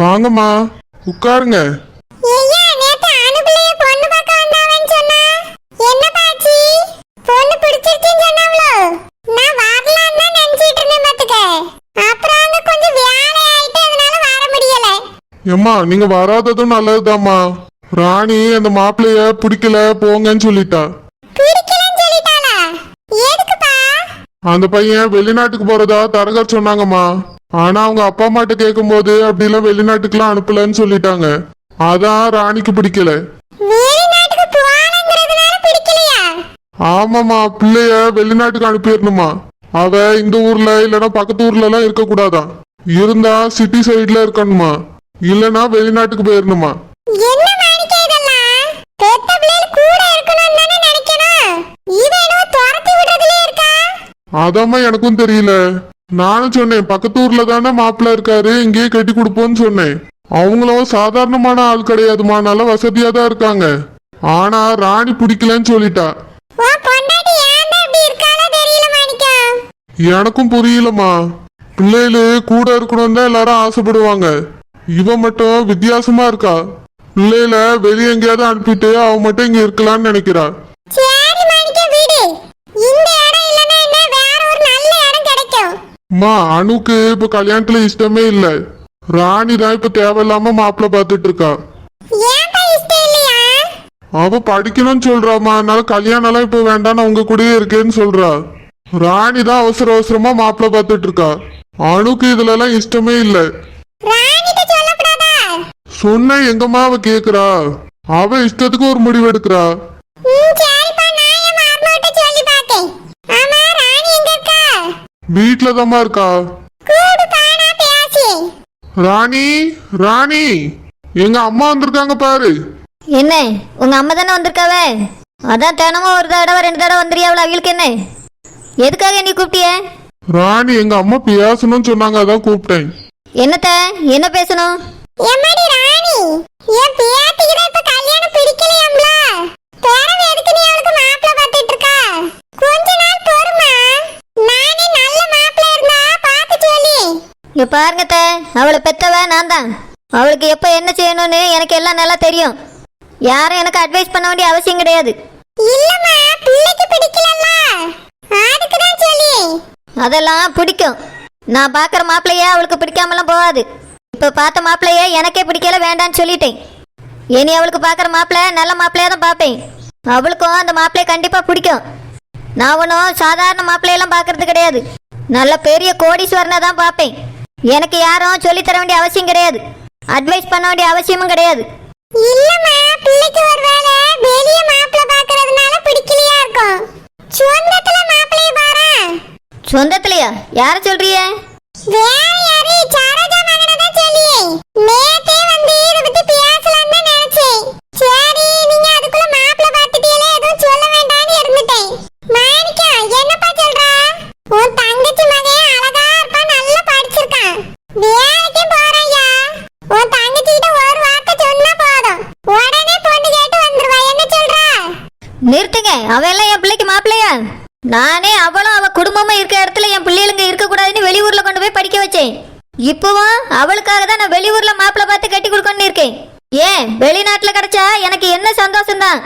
வாங்கம்மா. உட்காருங்க. ஏம்மா நீங்க வராததும் நல்லதுதாம்மா. ராணி அந்த மாப்பிள்ளைய பிடிக்கல போங்கன்னு சொல்லிட்டா. அந்த பையன் வெளிநாட்டுக்கு போறதா தரகர் சொன்னாங்கம்மா. ஆனா அவங்க அப்பா அம்மாட்ட கேட்கும்போது அப்படிலாம் வெளிநாட்டுக்குலாம் அனுப்பலன்னு சொல்லிட்டாங்க. அதான் ராணிக்கு பிடிக்கல. ஆமாம்மா பிள்ளைய வெளிநாட்டுக்கு அனுப்பிடணுமா? அவ இந்த ஊர்ல இல்லைன்னா பக்கத்து ஊர்ல எல்லாம் இருக்க கூடாதாம் இருந்தா சிட்டி சைடுல இருக்கணுமா? இல்லைன்னா வெளிநாட்டுக்கு போயிடணுமா அதாம்மா எனக்கும் தெரியல. நானும் சொன்னேன் பக்கத்து ஊர்ல தானே மாப்பிள்ள இருக்காரு இங்கேயே கட்டி கொடுப்போம்னு சொன்னேன். அவங்களும் சாதாரணமான ஆள் கிடையாதுமா நல்ல வசதியா தான் இருக்காங்க. ஆனா ராணி பிடிக்கலன்னு சொல்லிட்டா. எனக்கும் புரியலம்மா. பிள்ளைகளு கூட இருக்கணும் தான் எல்லாரும் ஆசைப்படுவாங்க. இவ மட்டும் வித்தியாசமா இருக்கா? பிள்ளைகள வெளியே எங்கேயாவது அனுப்பிட்டு அவ மட்டும் இங்க இருக்கலாம்னு நினைக்கிறா. அம்மா அணுக்கு இப்ப கல்யாணத்துல இஷ்டமே இல்ல. ராணி தான் இப்ப தேவையில்லாம மாப்பிள்ள பார்த்துட்டு இருக்கா அவ படிக்கணும்னு சொல்றாமா அதனால கல்யாணம் எல்லாம் இப்ப வேண்டாம் உங்க கூடயே இருக்கேன்னு சொல்றா. ராணி தான் அவசர அவசரமா மாப்பிள்ள பார்த்துட்டு இருக்கா அணுக்கு இதுல எல்லாம் இஷ்டமே இல்ல. சொன்ன எங்கம்மா அவ கேக்குறா? அவ இஷ்டத்துக்கு ஒரு முடிவு எடுக்கிறா ம் சரிப்பா நான் என் மாமாட்ட சொல்லி பார்த்தேன் ஆமா ராணி எங்க இருக்கா வீட்டுல தாம்மா இருக்கா ராணி ராணி எங்க அம்மா வந்திருக்காங்க பாரு. என்ன உங்க அம்மா தானே வந்திருக்காவ? அதான் தினமும் ஒரு தடவை ரெண்டு தடவை வந்துறியா அவளை அவளுக்கு என்ன? எதுக்காக நீ கூப்பிட்டிய? ராணி எங்க அம்மா பேசணும்னு சொன்னாங்க அதான் கூப்பிட்டேன். என்னத்த என்ன பேசணும்? ராணி என் பேத்திக்கு தான் இப்ப கல்யாணம் பிடிக்கலையாம்ல பிறவு எதுக்கு நீ அவளுக்கு மாப்பிள்ளை பார்த்துட்டு இருக்கா கொஞ்ச நாள் பொறுமா நானே நல்ல மாப்பிள்ளை இருந்தா பார்த்து சொல்லி இங்க பாருங்க அத்தை, அவளை பெத்தவ நான் தான். அவளுக்கு எப்போ என்ன செய்யணும்னு எனக்கு எல்லாம் நல்லா தெரியும். யாரும் எனக்கு அட்வைஸ் பண்ண வேண்டிய அவசியம் கிடையாது. இல்லம்மா பிள்ளைக்கு பிடிக்கலல்ல. அதுக்கு தான் சொல்லி. அதெல்லாம் பிடிக்கும். நான் பார்க்குற மாப்பிள்ளைய அவளுக்கு பிடிக்காமலாம் போகாது. இப்போ பார்த்த மாப்பிள்ளைய எனக்கே பிடிக்கல வேண்டான்னு சொல்லிட்டேன். இனி அவளுக்கு பார்க்குற மாப்பிள்ளை நல்ல மாப்பிள்ளையா தான் பார்ப்பேன். அவளுக்கும் அந்த மாப்பிள்ளைய கண்டிப்பாக பிடிக்கும். நான் ஒன்றும் சாதாரண மாப்பிள்ளையெல்லாம் பார்க்கறது கிடையாது. நல்ல பெரிய கோடீஸ்வரனை தான் பார்ப்பேன். எனக்கு யாரும் சொல்லித் தர வேண்டிய அவசியம் கிடையாது. அட்வைஸ் பண்ண வேண்டிய அவசியமும் கிடையாது. இல்லம்மா பிள்ளைக்கு ஒருவேளை வெளிய மாப்பிள்ளை பார்க்கறதுனால பிடிக்கலையா இருக்கும். சொந்தத்துல மாப்பிள்ளைய பாரு? சொந்தத்துலையா? யாரை சொல்றிய வேற யாரு? சரோஜா மகனை தான் சொல்லி நேத்தே வந்து இத பத்தி பேசலாம் தான் நினைச்சேன் சரி நீங்க அதுக்குள்ள மாப்பிள்ளை பார்த்துட்டீங்களே எதுவும் சொல்ல வேண்டாம்னு இருந்துட்டேன் மாணிக்கா என்னப்பா சொல்ற உன் தங்கச்சி மகன் அழகா இருப்பான் நல்லா படிச்சிருக்கான் வேலைக்கு போறையா உன் தங்கச்சி கிட்ட ஒரு வார்த்தை சொன்னா போதும் உடனே பொண்ணு கேட்டு வந்துருவா என்ன சொல்ற நிறுத்துங்க அவெல்லாம் என் பிள்ளைக்கு மாப்பிள்ளையா நானே அவளும் அவ குடும்பமும் இருக்க இடத்துல என் பிள்ளைகளுங்க இருக்கக்கூடாதுன்னு வெளியூர்ல கொண்டு போய் படிக்க வச்சேன் இப்பவும் அவளுக்காக தான் நான் வெளியூர்ல மாப்பிள்ளை பார்த்து கட்டி கொடுக்கணும்னு இருக்கேன் ஏன் வெளிநாட்டுல கிடைச்சா எனக்கு என்ன சந்தோஷம் தான்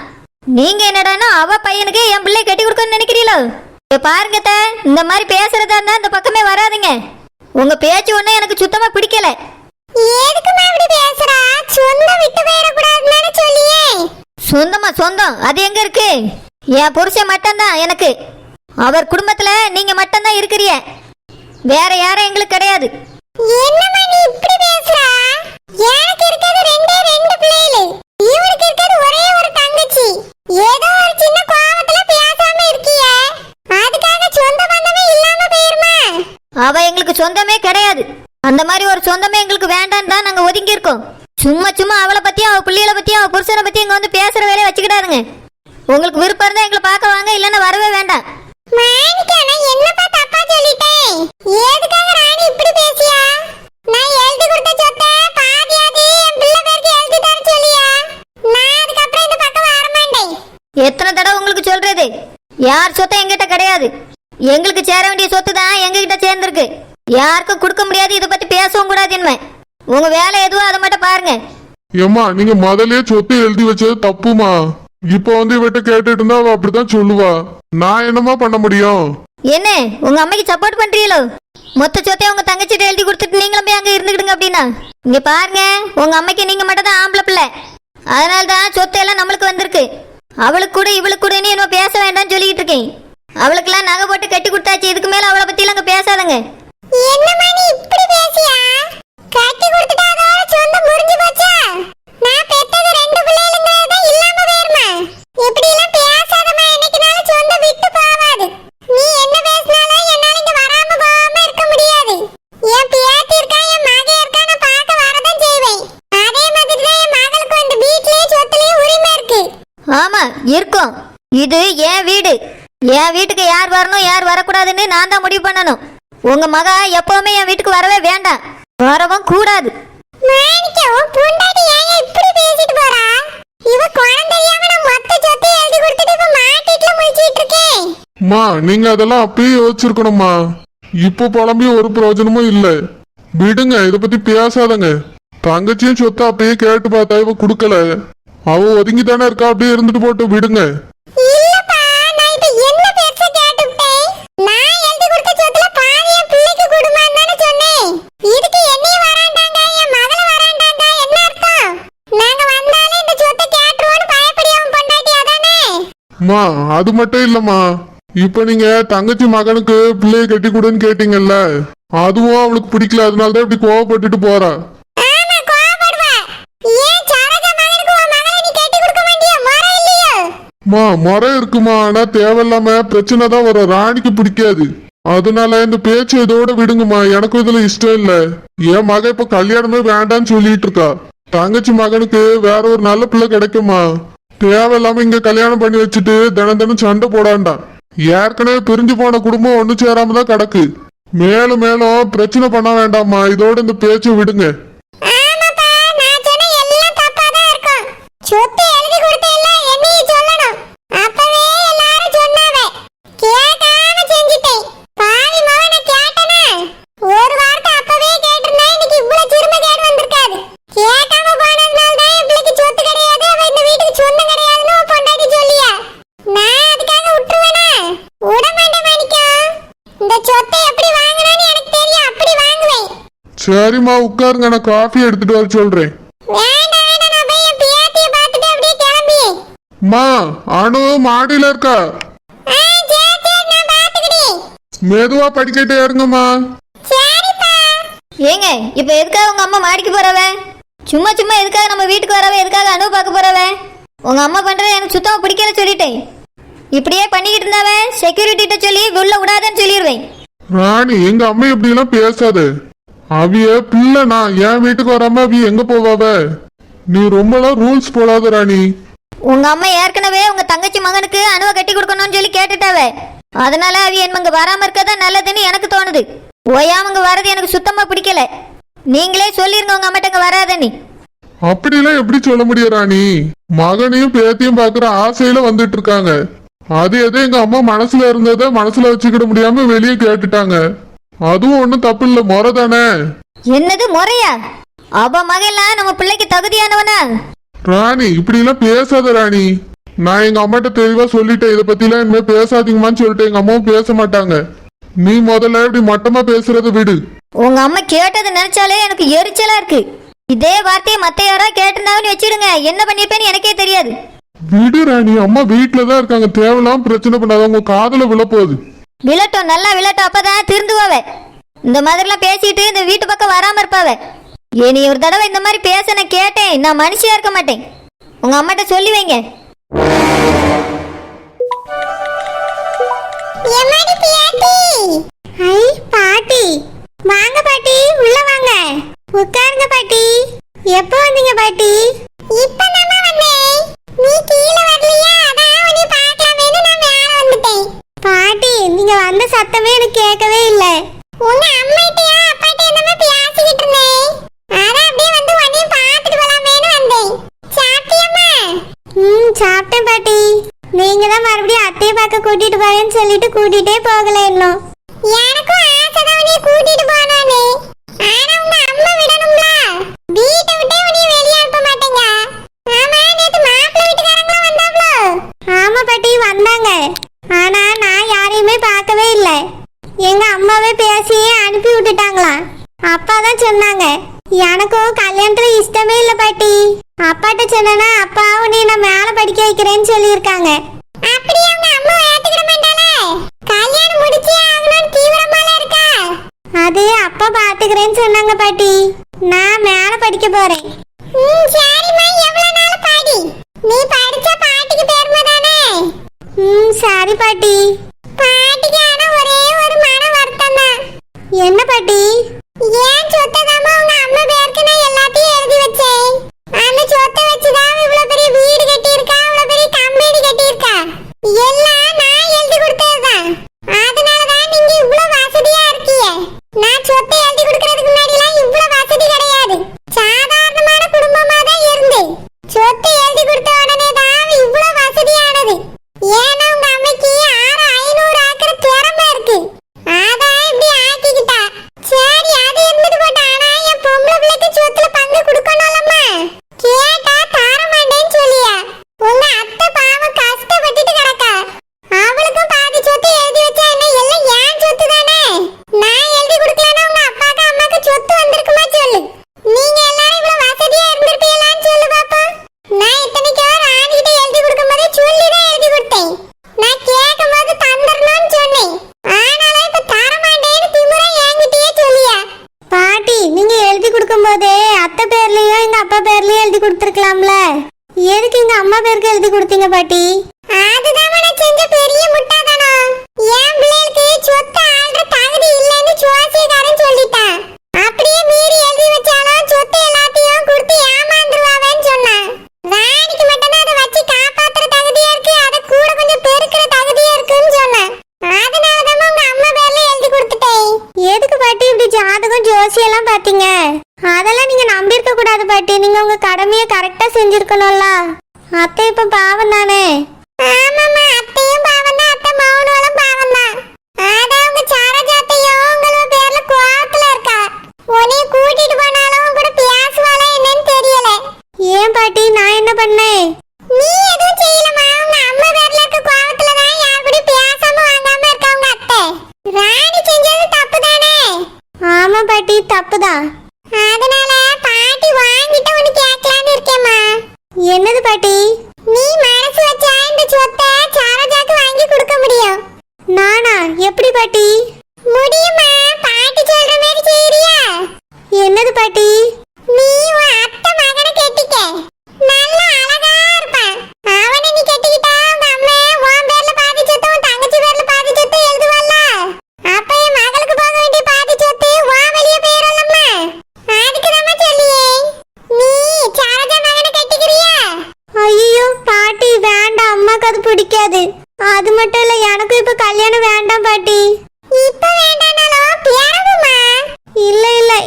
நீங்க என்னடான்னா அவ பையனுக்கு என் பிள்ளை கட்டி இங்க பாருங்க இந்த மாதிரி பேசுறதா இருந்தா இந்த பக்கமே வராதுங்க. உங்க பேச்சு ஒன்றும் எனக்கு சுத்தமா பிடிக்கல. எதுக்குமா இப்படி பேசுறா? சொந்தம் விட்டு போயிடக்கூடாதுன்னு சொல்லியே. சொந்தமா சொந்தம். அது எங்க இருக்கு? என் புருஷன் மட்டும்தான் எனக்கு. அவர் குடும்பத்துல நீங்க மட்டும்தான் இருக்கிறிய வேற யாரும் எங்களுக்கு கிடையாது. என்னம்மா நீ இப்படி பேசுறா? எனக்கு இருக்கிறது ரெண்டே ரெண்டு பிள்ளைகள் இவருக்கு இருக்கிறது ஒரே ஒரு தங்கச்சி ஏதோ ஒரு சின்ன கோவத்துல பேசாம இருக்கிய அதுக்காக சொந்த பந்தமே இல்லாம போயிருமா அவ எங்களுக்கு சொந்தமே கிடையாது. அந்த மாதிரி ஒரு சொந்தமே எங்களுக்கு வேண்டான்னு தான் நாங்க ஒதுங்கி இருக்கோம் சும்மா சும்மா அவளை பத்தியும் அவ பிள்ளைகளை பத்தியும் அவ புருஷனை பத்தியும் இங்க வந்து பேசுற வேலையை வச்சுக்கிட்டாருங்க. உங்களுக்கு விருப்பம் இருந்தா எங்களை பார்க்க வாங்க இல்லைன்னா வரவே வேண்டாம். மாணிக்கா நான் என்னப்பா தப்பா சொல்லிட்டேன்? எதுக்காக ராணி இப்படி பேசியா? நான் எழுதி கொடுத்த சொத்தை பாதியாதி என் பிள்ளை பேருக்கு எழுதி தர சொல்லியா? நான் அதுக்கப்புறம் இந்த பக்கம் வர மாட்டேன். எத்தனை தடவை உங்களுக்கு சொல்றது? யார் சொத்தம் எங்கிட்ட கிடையாது. எங்களுக்கு சேர வேண்டிய சொத்து தான் எங்ககிட்ட சேர்ந்துருக்கு. யாருக்கும் கொடுக்க முடியாது இதை பத்தி பேசவும் கூடாது இனிமே. உங்க வேலை எதுவோ அதை மட்டும் பாருங்க. ஏம்மா நீங்க முதல்லயே சொத்து எழுதி வச்சது தப்புமா? இப்போ வந்து இவட்ட கேட்டுட்டு இருந்தா அவ அப்படிதான் சொல்லுவா. நான் என்னமா பண்ண முடியும்? என்ன? உங்க அம்மைக்கு சப்போர்ட் பண்றீங்களோ? மொத்த சொத்தையும் உங்க தங்கச்சிட்ட எழுதி கொடுத்துட்டு நீங்களும் போய் அங்க இருந்துக்கிடுங்க அப்படின்னா? இங்க பாருங்க உங்க அம்மைக்கு நீங்க மட்டும் தான் ஆம்பளை பிள்ளை. அதனால தான் சொத்து எல்லாம் நம்மளுக்கு வந்திருக்கு. அவளுக்கு கூட இவளுக்கு கூட என்ன பேச வேண்டாம்னு சொல்லிட்டு இருக்கேன். அவளுக்கெல்லாம் நகை போட்டு கட்டி கொடுத்தாச்சு. இதுக்கு மேல அவளை பத்தி அங்க பேசாதங்க. ஆமா இருக்கும். இது என் வீடு. என் வீட்டுக்கு யார் வரணும் யார் வரக்கூடாதுன்னு நான் தான் முடிவு பண்ணணும். உங்க மக எப்பவுமே என் வீட்டுக்கு வரவே வேண்டாம். வரவும் கூடாது. மாணிக்கம் உன் பொண்டாட்டி ஏன் இப்படி பேசிட்டு போறா? இவ குழந்தை தெரியாம நான் மொத்த சொத்தை எழுதி கொடுத்துட்டு இப்ப மாட்டிட்டுல முழிச்சிட்டு இருக்கேன். மா நீங்க அதெல்லாம் அப்பயே யோசிச்சிருக்கணும்மா. இப்போ புலம்பி ஒரு பிரயோஜனமும் இல்ல. விடுங்க இத பத்தி பேசாதங்க. தங்கச்சியும் சொத்தை அப்பயே கேட்டு பார்த்தா இவ குடுக்கல. அவ ஒதுங்கி தானே இருக்கா அப்படியே இருந்துட்டு போட்டு விடுங்க. மா அது மட்டும் இல்லம்மா. இப்ப நீங்க தங்கச்சி மகனுக்கு பிள்ளைய கட்டி கொடுன்னு கேட்டீங்கல்ல அதுவும் அவளுக்கு பிடிக்கல அதனால தான் இப்படி கோவப்பட்டுட்டு போறா. மா முறை இருக்குமா ஆனா தேவையில்லாம பிரச்சனை தான் வரும். ராணிக்கு பிடிக்காது. அதனால இந்த பேச்சு இதோட விடுங்கம்மா எனக்கும் இதுல இஷ்டம் இல்ல. என் மக இப்ப கல்யாணமே வேண்டாம்னு சொல்லிட்டு இருக்கா. தங்கச்சி மகனுக்கு வேற ஒரு நல்ல பிள்ளை கிடைக்குமா? தேவையில்லாம இங்க கல்யாணம் பண்ணி வச்சுட்டு தினம் தினம் சண்டை போடாண்டாம் ஏற்கனவே பிரிஞ்சு போன குடும்பம் ஒண்ணு சேராம தான் கிடக்கு. மேலும் மேலும் பிரச்சனை பண்ண வேண்டாம்மா. இதோட இந்த பேச்சை விடுங்க ஆமாப்பா நான் சொன்ன எல்லாம் தப்பா தான் இருக்கும் சொத்து எழுதி கொடுத்தேல்ல என்னையும் சொல்லணும் அப்பவே எல்லாரும் சொன்னாவே கேட்காம செஞ்சிட்டேன் பாவி மகனை கேட்டனா ஒரு வார்த்தை அப்பவே கேட்டிருந்தா இன்னைக்கு இவ்வளவு சிறுமை கேடு வந்திருக்காது கேட்காம போனதுனால தான் என் பிள்ளைக்கு சொத்து கிடையாது அவ இந்த வீட்டுக்கு சொந்தம் கிடையாதுன்னு உன் பொண்டாட்டி சொல்லியா நான் அதுக்காக விட்டுருவேனா விட மாட்டேன் மாணிக்கம் இந்த சொத்தை எப்படி வாங்கணும்னு எனக்கு தெரியும் அப்படி வாங்குவேன் சரிம்மா உட்காருங்க நான் காஃபி எடுத்துட்டு வர சொல்றேன். மா அணு மாடியில இருக்கா? மெதுவா படிக்கட்டே சரிப்பா. ஏங்க இப்ப எதுக்காக உங்க அம்மா மாடிக்கு போறவ? சும்மா சும்மா எதுக்காக நம்ம வீட்டுக்கு வரவ? எதுக்காக அனுபவ பார்க்க போறவ? உங்க அம்மா பண்றது எனக்கு சுத்தமா பிடிக்கல சொல்லிட்டேன். இப்படியே பண்ணிக்கிட்டு இருந்தாவ செக்யூரிட்டிட்ட சொல்லி உள்ள விடாதன்னு சொல்லிடுவேன் ராணி எங்க அம்மா இப்படி எல்லாம் பேசாத. அவிய பிள்ளைனா என் வீட்டுக்கு வராம அவிய எங்க போவாவ? நீ ரொம்பலாம் ரூல்ஸ் போடாத ராணி உங்க அம்மா ஏற்கனவே உங்க தங்கச்சி மகனுக்கு அணுவை கட்டி கொடுக்கணும்னு சொல்லி கேட்டுட்டாவ. அதனால அவ என் இங்க வராம இருக்கதான் நல்லதுன்னு எனக்கு தோணுது. ஓயாம இங்க வர்றது எனக்கு சுத்தமா பிடிக்கல. நீங்களே சொல்லிருங்க உங்க அம்மாட்ட இங்க வராதன்னு. அப்படிலாம் எப்படி சொல்ல முடியும் ராணி மகனையும் பேத்தியும் பாக்குற ஆசையில வந்துட்டு இருக்காங்க அது எதோ எங்க அம்மா மனசுல இருந்ததை மனசுல வச்சுக்கிட முடியாம வெளியே கேட்டுட்டாங்க. அதுவும் ஒண்ணும் தப்பு இல்ல முறை தானே. என்னது முறையா? அவ மகன்லாம் நம்ம பிள்ளைக்கு தகுதியானவனா? ராணி இப்படி எல்லாம் பேசாத ராணி. நான் எங்க அம்மாட்ட தெளிவா சொல்லிட்டேன் இதை பத்தி எல்லாம் இனிமே பேசாதீங்கம்மான்னு சொல்லிட்டு எங்க அம்மாவும் பேச மாட்டாங்க. நீ முதல்ல இப்படி மட்டமா பேசுறத விடு. உங்க அம்மா கேட்டது நினைச்சாலே எனக்கு எரிச்சலா இருக்கு. இதே வார்த்தையை மத்த யாரா கேட்டிருந்தாங்கன்னு வச்சிடுங்க. என்ன பண்ணிருப்பேன்னு எனக்கே தெரியாது. விடு ராணி அம்மா வீட்டுல தான் இருக்காங்க. தேவையில்லாம பிரச்சனை பண்ணாத உங்க காதுல விழப்போகுது. விழட்டும் நல்லா விழட்டும். அப்பதான் திருந்துவாவ இந்த மாதிரிலாம் பேசிட்டு இந்த வீட்டு பக்கம் வராம இருப்பாவ. இனி ஒரு தடவை இந்த மாதிரி பேச நான் கேட்டேன். நான் மனுஷியா இருக்க மாட்டேன். உங்க அம்மாட்ட சொல்லி வைங்க. பாட்டி. வாங்க பாட்டி உள்ள வாங்க. உட்காருங்க பாட்டி. எப்போ வந்தீங்க பாட்டி? இப்ப நம்ம வந்தேன். நீ கீழ வரலையா? அதான் உன்னை பார்க்கலாமேன்னு நான் மேல வந்துட்டேன். பாட்டி நீங்க வந்த சத்தமே எனக்கு கேட்கவே இல்ல. உங்க அம்மாட்டையா அப்பாட்டையா நம்ம பேசிக்கிட்டு இருந்தேன். அதான் அப்படியே வந்து உன்னையும் பார்த்துட்டு போலாமேன்னு வந்தேன். சாப்பிட்டியம்மா? ம் சாப்பிட்டேன் பாட்டி. நீங்க தான் மறுபடியும் அத்தையை பார்க்க கூட்டிட்டு போறேன்னு சொல்லிட்டு கூட்டிட்டே போகல இன்னும். பேசி அனுப்பி விட்டுட்டாங்களா அப்பா தான் சொன்னாங்க எனக்கும் கல்யாணத்துல இஷ்டமே இல்ல பாட்டி. அப்பாட்ட சொன்னா அப்பா உன்னை நான் மேல படிக்க வைக்கிறேன்னு சொல்லியிருக்காங்க. அப்படியே அவங்க அம்மா ஏத்துக்கிட மாட்டாளே? கல்யாணம் முடிச்சே ஆகணும் தீவிரமால இருக்கா? அது அப்பா பாத்துக்கிறேன்னு சொன்னாங்க பாட்டி. நான் மேல படிக்க போறேன். ம் சரிம்மா. எவ்வளவு நாள் பாடி நீ படிச்ச பாட்டிக்கு பெருமை தானே? ம் சரி பாட்டி. பாட்டி நான் என்ன பண்ண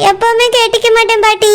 எப்பவுமே கேட்டுக்க மாட்டேன் பாட்டி.